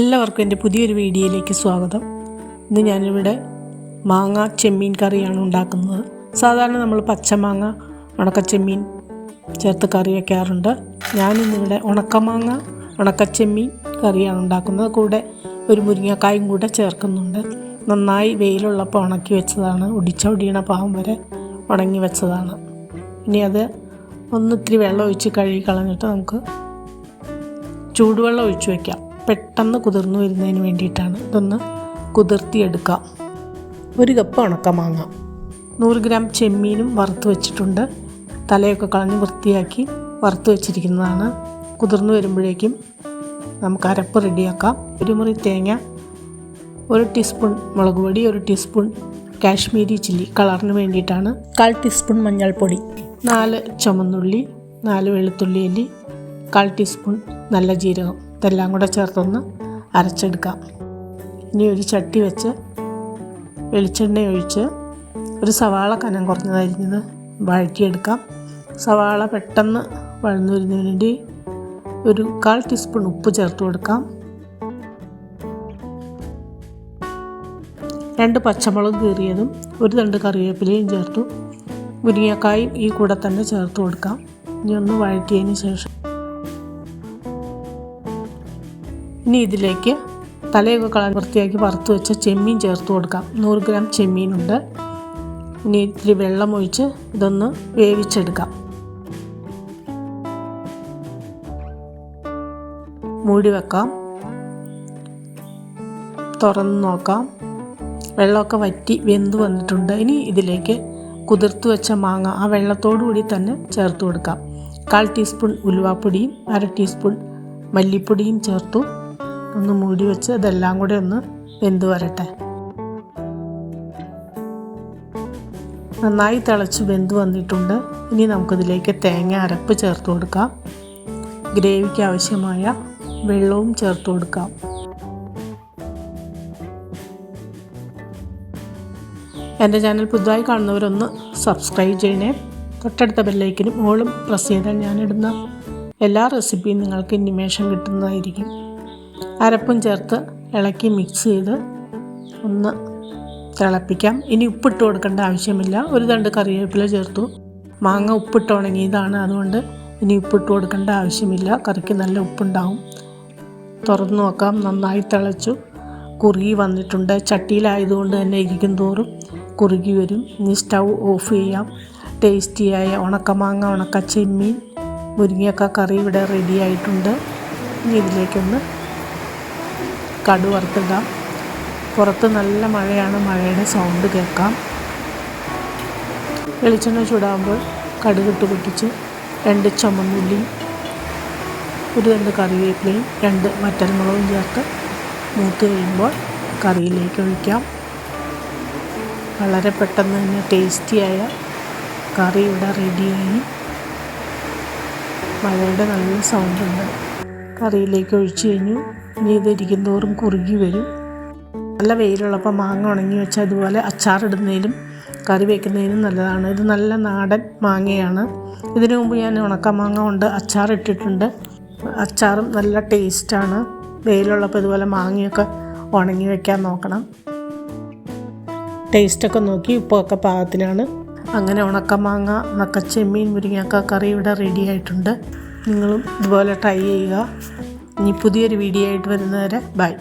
എല്ലാവർക്കും എന്റെ പുതിയൊരു വീഡിയോയിലേക്ക് സ്വാഗതം. ഇന്ന് ഞാനിവിടെ മാങ്ങ ചെമ്മീൻ കറിയാണ് ഉണ്ടാക്കുന്നത്. സാധാരണ നമ്മൾ പച്ചമാങ്ങ ഉണക്കച്ചെമ്മീൻ ചേർത്ത് കറി വയ്ക്കാറുണ്ട് ഞാനിന്നിവിടെ ഉണക്കമാങ്ങ ഉണക്കച്ചെമ്മീൻ കറിയാണ് ഉണ്ടാക്കുന്നത്. കൂടെ ഒരു മുരിങ്ങക്കായും കൂടെ ചേർക്കുന്നുണ്ട്. നന്നായി വെയിലുള്ളപ്പോൾ ഉണക്കി വെച്ചതാണ്. ഒടിച്ച ഒടിയണ പാവം വരെ ഉണങ്ങി വെച്ചതാണ്. ഇനി അത് ഒന്നിത്തിരി വെള്ളം ഒഴിച്ച് കഴുകി കളഞ്ഞിട്ട് നമുക്ക് ചൂടുവെള്ളം ഒഴിച്ചു വയ്ക്കാം പെട്ടെന്ന് കുതിർന്നു വരുന്നതിന് വേണ്ടിയിട്ടാണ് ഇതൊന്ന് കുതിർത്തിയെടുക്കാം ഒരു കപ്പ് ഉണക്കമാങ്ങ നൂറ് ഗ്രാം ചെമ്മീനും വറുത്ത് വെച്ചിട്ടുണ്ട്. തലയൊക്കെ കളഞ്ഞ് വൃത്തിയാക്കി വറുത്ത് വെച്ചിരിക്കുന്നതാണ്. കുതിർന്നു വരുമ്പോഴേക്കും നമുക്ക് അരപ്പ് റെഡിയാക്കാം. ഒരു മുറി തേങ്ങ ഒരു ടീസ്പൂൺ മുളക് പൊടി ഒരു ടീസ്പൂൺ കാശ്മീരി ചില്ലി കളറിന് വേണ്ടിയിട്ടാണ്. കാൽ ടീസ്പൂൺ മഞ്ഞൾപ്പൊടി. നാല് ചുമന്നുള്ളി നാല് വെളുത്തുള്ളി അല്ലി കാൽ ടീസ്പൂൺ നല്ല ജീരകം. ഇതെല്ലാം കൂടെ ചേർത്തൊന്ന് അരച്ചെടുക്കാം. ഇനി ഒരു ചട്ടി വെച്ച് വെളിച്ചെണ്ണ ഒഴിച്ച് ഒരു സവാള കനം കുറഞ്ഞതരിഞ്ഞത് വഴറ്റിയെടുക്കാം. സവാള പെട്ടെന്ന് വഴന്നു വരുന്നതിന് വേണ്ടി ഒരു കാൽ ടീസ്പൂൺ ഉപ്പ് ചേർത്ത് കൊടുക്കാം. രണ്ട് പച്ചമുളക് കീറിയതും ഒരു തണ്ട് കറിവേപ്പിലയും ചേർത്തു. മുരിങ്ങക്കായും ഈ കൂടെ തന്നെ ചേർത്ത് കൊടുക്കാം. ഇനി ഒന്ന് വഴറ്റിയതിന് ശേഷം ഇനി ഇതിലേക്ക് തലയൊക്കെ കള വൃത്തിയാക്കി വറുത്ത് വെച്ച ചെമ്മീൻ ചേർത്ത് കൊടുക്കാം. നൂറ് ഗ്രാം ചെമ്മീനുണ്ട്. ഇനി ഇത്തിരി വെള്ളമൊഴിച്ച് ഇതൊന്ന് വേവിച്ചെടുക്കാം. മൂടി വെക്കാം. തുറന്ന് നോക്കാം. വെള്ളമൊക്കെ വറ്റി വെന്ത് വന്നിട്ടുണ്ട്. ഇനി ഇതിലേക്ക് കുതിർത്ത് വെച്ച മാങ്ങ ആ വെള്ളത്തോടു കൂടി തന്നെ ചേർത്ത് കൊടുക്കാം. കാൽ ടീസ്പൂൺ ഉലുവാപ്പൊടിയും അര ടീസ്പൂൺ മല്ലിപ്പൊടിയും ചേർത്തു. ഒന്ന് മൂടി വെച്ച് ഇതെല്ലാം കൂടെ ഒന്ന് വെന്ത് വരട്ടെ. നന്നായി തിളച്ച് വെന്ത് വന്നിട്ടുണ്ട്. ഇനി നമുക്കിതിലേക്ക് തേങ്ങ അരപ്പ് ചേർത്ത് കൊടുക്കാം. ഗ്രേവിക്ക് ആവശ്യമായ വെള്ളവും ചേർത്ത് കൊടുക്കാം. എന്റെ ചാനൽ പുതുതായി കാണുന്നവരൊന്ന് സബ്സ്ക്രൈബ് ചെയ്യണേ. തൊട്ടടുത്ത ബെല്ലൈക്കിനും ഓളും പ്രസ് ചെയ്താൽ ഞാനിടുന്ന എല്ലാ റെസിപ്പിയും നിങ്ങൾക്ക് ഇനിമേഷൻ കിട്ടുന്നതായിരിക്കും. അരപ്പും ചേർത്ത് ഇളക്കി മിക്സ് ചെയ്ത് ഒന്ന് തിളപ്പിക്കാം. ഇനി ഉപ്പിട്ട് കൊടുക്കേണ്ട ആവശ്യമില്ല. ഒരു തണ്ട് കറിവേപ്പില ചേർത്തു. മാങ്ങ ഉപ്പിട്ട് ഉണങ്ങിയതാണ്. അതുകൊണ്ട് ഇനി ഉപ്പിട്ട് കൊടുക്കേണ്ട ആവശ്യമില്ല. കറിക്ക് നല്ല ഉപ്പുണ്ടാവും. തുറന്നു നോക്കാം. നന്നായി തിളച്ചു. കുറുകി വന്നിട്ടുണ്ട്. ചട്ടിയിലായതുകൊണ്ട് തന്നെ ഇരിക്കും തോറും കുറുകി വരും. ഇനി സ്റ്റൗ ഓഫ് ചെയ്യാം. ടേസ്റ്റിയായ ഉണക്കമാങ്ങ ഉണക്ക ചെമ്മീൻ മുരിങ്ങക്ക കറി ഇവിടെ റെഡിയായിട്ടുണ്ട് ഇനി ഇതിലേക്കൊന്ന് കടു വറുത്തിടാം. പുറത്ത് നല്ല മഴയാണ് മഴയുടെ സൗണ്ട് കേൾക്കാം. വെളിച്ചെണ്ണ ചൂടാകുമ്പോൾ കടുകിട്ട് പൊട്ടിച്ച് രണ്ട് ചുമന്നുള്ളി ഒരു രണ്ട് കറിവേപ്പിലയും രണ്ട് വറ്റൽമുളകും ചേർത്ത് മൂത്ത് കഴിയുമ്പോൾ കറിയിലേക്ക് ഒഴിക്കാം. വളരെ പെട്ടെന്ന് തന്നെ ടേസ്റ്റിയായ കറി ഇവിടെ റെഡിയായി മഴയുടെ നല്ല സൗണ്ട് ഉണ്ട്. കറിയിലേക്ക് ഒഴിച്ചു കഴിഞ്ഞു. ഇനി തോറും കുറുകി വരും. നല്ല വെയിലുള്ളപ്പോൾ മാങ്ങ ഉണങ്ങി വെച്ച് അതുപോലെ അച്ചാറിടുന്നതിലും കറി വയ്ക്കുന്നതിനും നല്ലതാണ്. ഇത് നല്ല നാടൻ മാങ്ങയാണ്. ഇതിനു മുമ്പ് ഞാൻ ഉണക്കമാങ്ങ കൊണ്ട് അച്ചാറിട്ടിട്ടുണ്ട്. അച്ചാറും നല്ല ടേസ്റ്റാണ്. വെയിലുള്ളപ്പോൾ ഇതുപോലെ മാങ്ങയൊക്കെ ഉണങ്ങി വയ്ക്കാൻ നോക്കണം. ടേസ്റ്റൊക്കെ നോക്കി ഉപ്പൊക്കെ പാകത്തിനാണ് അങ്ങനെ ഉണക്കമാങ്ങ ഉണക്കച്ചെമ്മീൻ മുരിങ്ങക്ക കറി ഇവിടെ റെഡി ആയിട്ടുണ്ട്. നിങ്ങളും ഇതുപോലെ ട്രൈ ചെയ്യുക. ഇനി പുതിയൊരു വീഡിയോ ആയിട്ട് വരുന്നവരെ ബൈ.